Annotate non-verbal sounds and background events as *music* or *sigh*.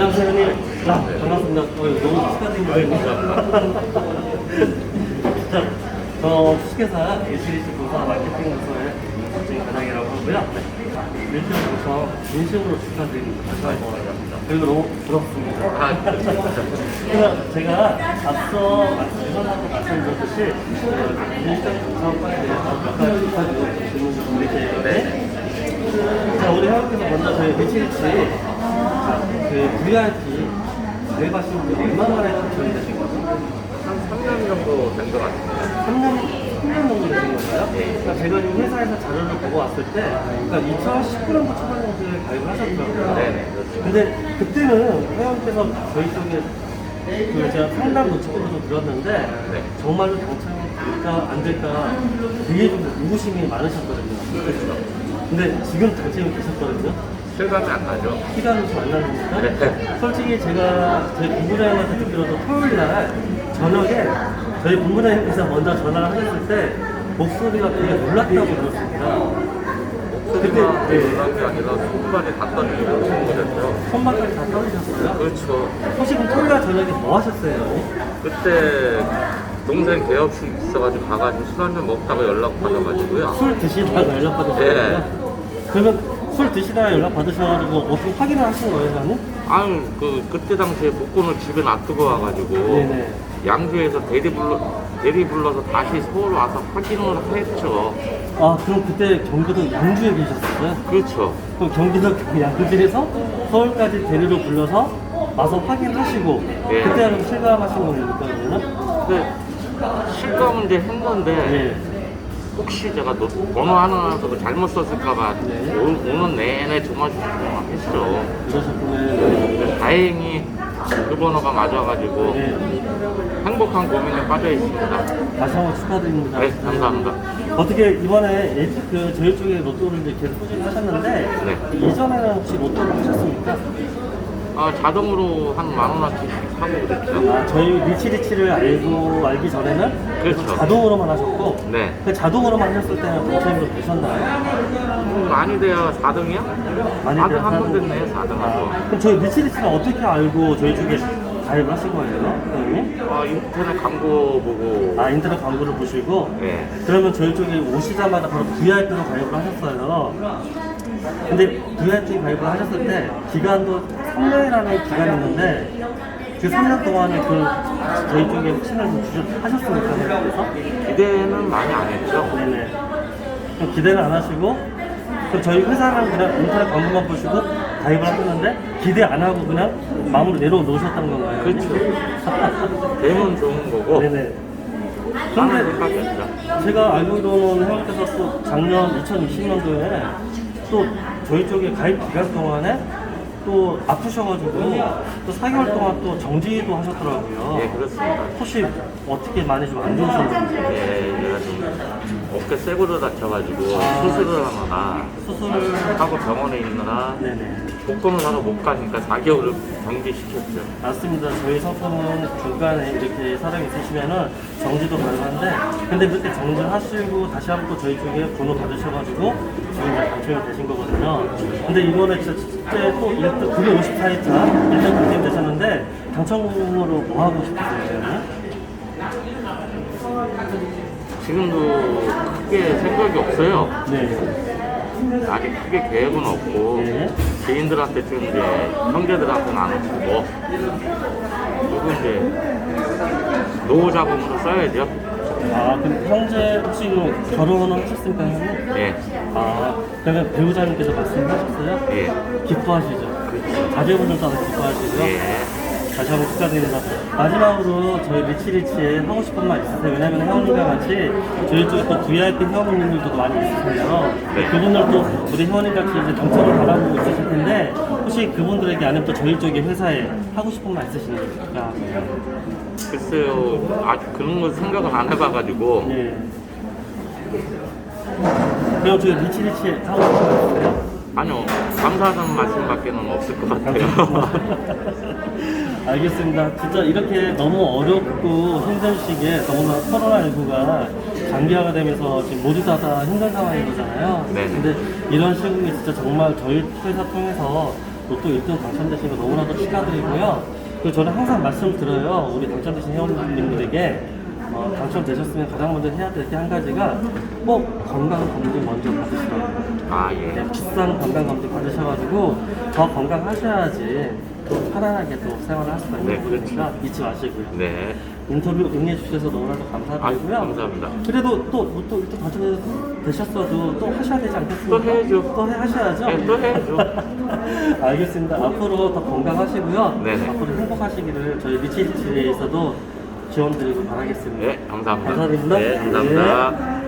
안녕하세요, 형님. 아, 반갑습니다. 어, 너무 축하드립니다. 자, 저 주식회사 예시리시 부사 마케팅 부서의 박정희 과장이라고 하고요. 일주일부터 진심으로 축하드립니다. 한번. 그리고 너무 부럽습니다. 아, 그래서 제가 앞서 유선하고 말씀드렸듯이 일단 사업과에 대해서 몇 가지 부탁드리고 질문을 드릴게요. 자, 우리 회원께서 먼저 저희 미치리치 그 VIP 가입하신 지 얼마 만에 당첨이 되신 거죠? 한 3년 정도 된 것 같습니다. 3년, 3년 정도 되신 건가요? 그러니까 제가 이 회사에서 자료를 보고 왔을 때, 그러니까 2019년도 초반에 가입을 하셨더라고요. 네네, 그렇죠. 근데 그때는 회원께서 저희 쪽에 그 제가 상담 노트북도 들었는데, 네. 정말로 당첨이 될까 안 될까 되게 좀 의구심이 많으셨거든요. 그렇죠. 근데 지금 당첨이 되셨거든요. 실감이 안 나죠? 시간이 좀안 나니까 네. 솔직히 제가 저희 본부장님한테 듣기로도 토요일 날 저녁에 저희 본부장님께서 먼저 전화를 하셨을 때 목소리가 되게 놀랐다고 들었습니다. 목소리가 네. 놀란 게 아니라 손발이 다 떨리는 친구였죠. 손바닥이 다 떨리셨어요? 그렇죠. 혹시 그럼 토요일 날 저녁에 뭐 하셨어요? 그때 동생 개업식 있어가지고 가가지고 술 한잔 먹다가 연락 받아가지고요. 술 드시다가 연락 받으셨어요? 그러면 술 드시다가 연락 받으셔가지고 어떻게 확인을 하신 거예요, 저는? 아유, 그, 그때 당시에 복권을 집에 놔두고 와가지고 네네. 양주에서 대리 불러, 대리 불러서 다시 서울 와서 확인을 했죠. 아, 그럼 그때 경기도 양주에 계셨어요? 그렇죠. 그럼 경기도 그 양주에서 서울까지 대리로 불러서 와서 확인하시고 예. 그때 실감하신 겁니까 그러면? 근데 실감은 이제 했는데 네. 혹시 제가 노- 번호 하나라도 잘못 썼을까봐 네. 오- 오는 내내 조마조마만 했죠. 그러셨구나. 근데 다행히 그 번호가 맞아가지고 네. 행복한 고민에 빠져 있습니다. 다시 한번 축하드립니다. 네, 감사합니다. 어떻게 이번에 예- 그 저희 쪽에 로또를 이제 계속 소진하셨는데 네. 이전에는 혹시 로또를 하셨습니까? 아, 자동으로 한 만 원어치 씩 사고 그랬죠. 아, 저희 리치리치를 알고 알기 전에는 그렇죠. 자동으로만 하셨고 네. 그 자동으로만 하셨을 때는 당첨이 되셨나요? 음, 많이 돼야 4등이요? 많이 4등 돼야 한 번. 됐네요, 4등 한 아, 번. 그럼 저희 리치리치를 어떻게 알고 저희 쪽에 가입을 하신 거예요? 선생님? 아, 인터넷 광고 보고. 아 인터넷 광고를 보시고 네. 그러면 저희 쪽에 오시자마자 바로 VIP로 가입을 하셨어요. 근데 VIP 가입을 하셨을 때 기간도 3년이라는 기간이 있는데 그 3년 동안에 그 저희 쪽에 확신을 좀 주셨, 하셨습니까? 그래서? 기대는 많이 안 했죠. 네네. 그럼 기대는 안 하시고 그럼 저희 회사랑 그냥 인터넷 광고만 보시고 가입을 하셨는데 기대 안 하고 그냥 마음으로 내려놓으셨던 건가요? 그렇죠. *laughs* 되면 좋은 거고. 네네. 그런데. 제가 알기로는 회원께서 또 작년 2020년도에 또 저희 쪽에 가입 기간 동안에 또 아프셔가지고 또 4개월 동안 또 정지도 하셨더라고요. 예, 그렇습니다. 혹시 어떻게 많이 좀 안 좋으셨는지 예, 내가 좀 어깨 쇠고를 다쳐가지고 아. 수술을 하느라 수술을 하고 병원에 있느라 네네 복권을 하러 못 가니까 4개월을 정지시켰죠. 맞습니다. 저희 상품은 중간에 이렇게 사람이 있으시면은 정지도 가능한데 근데 그때 정지하시고 다시 한번 또 저희 쪽에 번호 받으셔가지고 이제 당첨이 되신 거거든요. 근데 이번에 진짜 그때 또 1등 954회차 1등 당첨 되셨는데 당첨금으로 뭐 하고 싶으세요? 지금도 크게 생각이 없어요. 네. 아직 크게 계획은 없고 네. 지인들한테 좀 이제 형제들한테 나눠주고 그리고 이제 노후 자금으로 써야죠. 아 그럼 형제 혹시 뭐 결혼은 하셨습니까 형님? 예, 아 그러면 배우자님께서 말씀하셨어요? 예, 기뻐하시죠? 자제분들도 아주 기뻐하시죠? 예. 다시 한번 축하드립니다. 마지막으로 저희 리치리치에 하고 싶은 말 있으세요? 왜냐면 회원님과 같이 저희 쪽에 또 VIP 회원님들도 많이 있으세요. 네. 그분들도 우리 회원님 같이 이제 당첨을 바라보고 있으실 텐데 혹시 그분들에게 아니면 또 저희 쪽에 회사에 하고 싶은 말 있으십니까? 글쎄요, 아직 그런 거 생각은 안 해봐가지고 네. 그럼 저희 리치리치에 하고 싶은 말 있으세요? 아니요 감사하다는 말씀밖에는 없을 것 같아요. *laughs* 알겠습니다. 진짜 이렇게 너무 어렵고 힘든 시기에 너무나 코로나19가 장기화가 되면서 지금 모두 다, 다 힘든 상황인 거잖아요. 네네. 근데 이런 시국에 진짜 정말 저희 회사 통해서 로또 1등 당첨되신 거 너무나도 축하드리고요. 그리고 저는 항상 말씀드려요. 우리 당첨되신 회원님들에게 어, 당첨되셨으면 가장 먼저 해야 될 게 한 가지가 꼭 건강검진 먼저 받으시라고요. 아 예. 비싼 건강검진 받으셔가지고 더 건강하셔야지 또 편안하게 또 생활을 할 수가 있는 네, 부분이니까 잊지 마시고요. 네. 인터뷰 응해 주셔서 너무나도 감사드리고요. 아, 감사합니다. 그래도 또, 또, 또 당첨되셨어도 또 하셔야 되지 않겠습니까? 또 해야죠. 또 해, 하셔야죠? 네, 또 해야죠. *laughs* 알겠습니다. 앞으로 더 건강하시고요. 네네. 앞으로 행복하시기를 저희 미치리치에서도 지원드리고 바라겠습니다. 네, 감사합니다. 감사드립니다. 네, 감사합니다. 네.